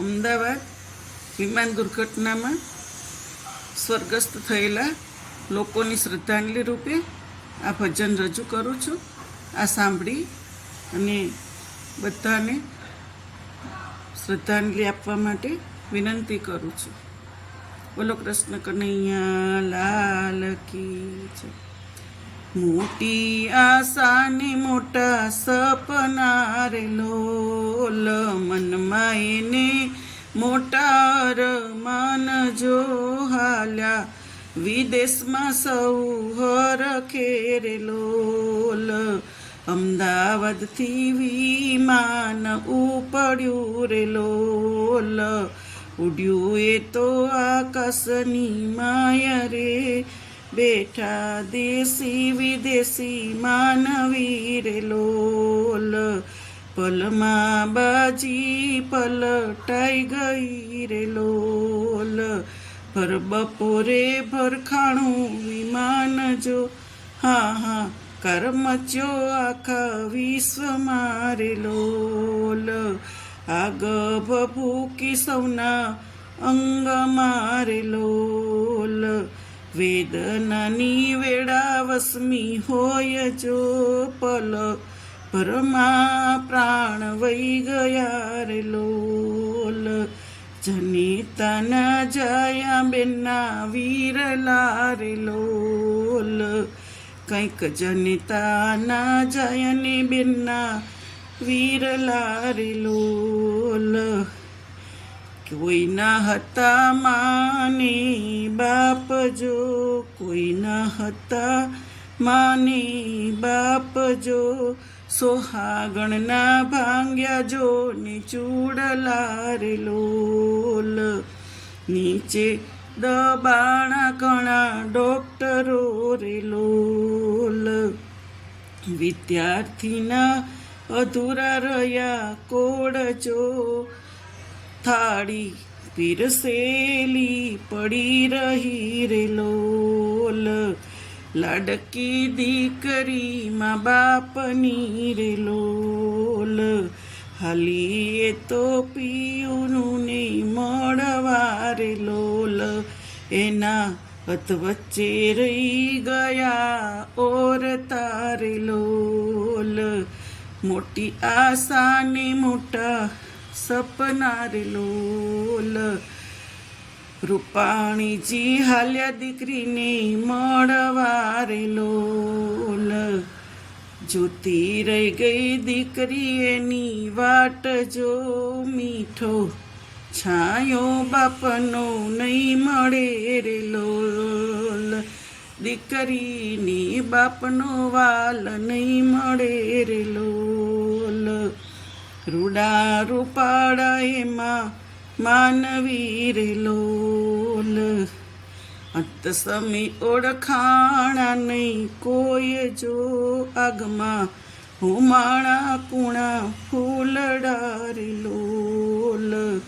અમદાવાદ વિમાન દુર્ઘટનામાં સ્વર્ગસ્થ થયેલા લોકોની શ્રદ્ધાંજલિ રૂપે આ ભજન રજૂ કરું છું. આ સાંભળી અને બધાને શ્રદ્ધાંજલિ આપવા માટે વિનંતી કરું છું. બોલો કૃષ્ણ કનૈયા મોટી આશાને મોટા સપના રે લોલ મનમાં એને મોટા રમાન જો હાલ્યા. વિદેશમાં સૌ હર ખેરે લોલ અમદાવાદથી વિમાન ઉપડ્યું રે લોલ. ઉડ્યું એ તો આકાશની માયા રે. બેઠા દેશી, વિદેશી માનવી રે લોલ. પલમાં બાજી પલટાઈ ગઈ રે લોલ. ભર બપોરે ભરખાણું વિમાન જો. હા હા કરમચ્યો આખા વિશ્વમાં રે લોલ. આગ ભૂકી સૌના અંગ મારે લોલ. વેદનાની વેળા વસમી હોય જો પલ. ભરમાં પ્રાણ વહી ગયા રે લોલ. જનિતાના જયા બેના વીરલા રે લોલ. કંઈક જનિતાના જયને બેના વીરલા રે લોલ. કોઈના હતા માને બાપ જો કોઈના હતા માની બાપ જો. સોહાગણના ભાંગ્યા જો ને ચૂડલા લોલ. નીચે દબાણા ઘણા ડોક્ટરો રે લોલ. વિદ્યાર્થીના અધૂરા રહ્યા કોડચો થાળી પીરસેલી પડી રહી રે લોલ લાડકી દીકરી મા બાપની રે લોલ હાલી એ તો પિયુનું નહીં મળવા રે લોલ એના અત વચ્ચે રહી ગયા ઓર તારે લોલ મોટી આશા ને મોટા સપના રે લોલ. રૂપાણીજી હાલ્યા દીકરીને મળવા રે લોલ. જોતી રહી ગઈ દીકરી એની વાટ જો મીઠો. છાયો બાપનો નહીં મળે રે લોલ. દીકરીની બાપનો વાલ નહીં મળે રે લોલ. રૂડા રૂપાડા એમાં માનવી રે લોલ. અંત સમી ઓળખાણા નહીં કોઈ જો આગમાં હુમાણા કુણા ફૂલડારી લોલ.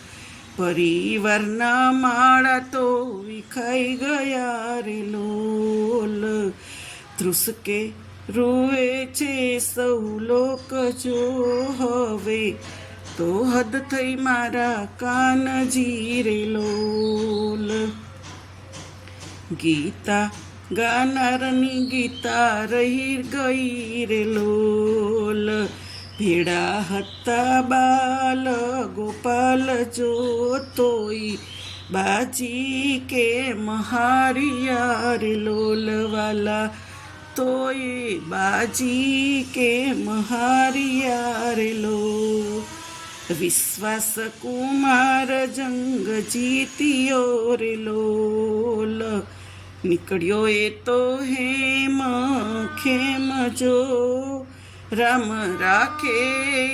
પરિવારના માળા તો વિખાઈ ગયા રે લોલ. ધ્રુસકે રૂએ છે સૌ લોક જો હવે તો હદ થઈ મારા કાનજી જીરે લોલ. ગીતા ગાનારની ગીતા રહી ગઈ રે લોલ. ભેડા હતા બાલ, ગોપાલ જો તોઈ બાજી કે મહારિયા રે લોલવાલા તોય બાજી કે મહારિયા રેલો વિશ્વાસ કુમાર જંગ જીત્યો રેલો નીકળ્યો એ તો હેમ, ખેમ જો. રામ રાખે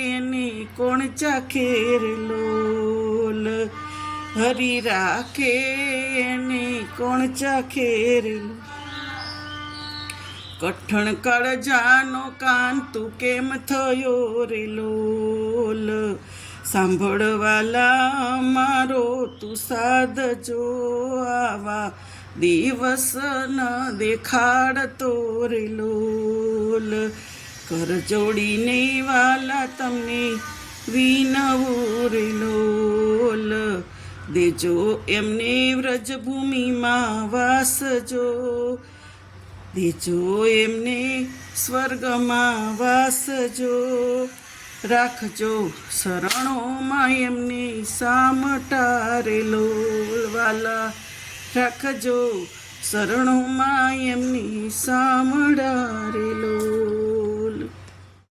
એને કોણ ચાખે રે લોલ હરી રાખે એને કોણ ચાખે રે લોલ કઠણ કળજાનો કાન તું કેમ થયો રે લોલ? સાંભળવાલા મારો તું સાધજો આવા દિવસ ન દેખાડતો રે લોલ. કરજોડીને વાલા તમને વિનવું રે લોલ. દેજો એમને વ્રજભૂમિમાં વાસજો. દેજો એમને સ્વર્ગમાં વાસજો. રાખજો શરણોમાં એમને સામટારેલો વાલા રાખજો શરણોમાં એમની સામડારે લોલ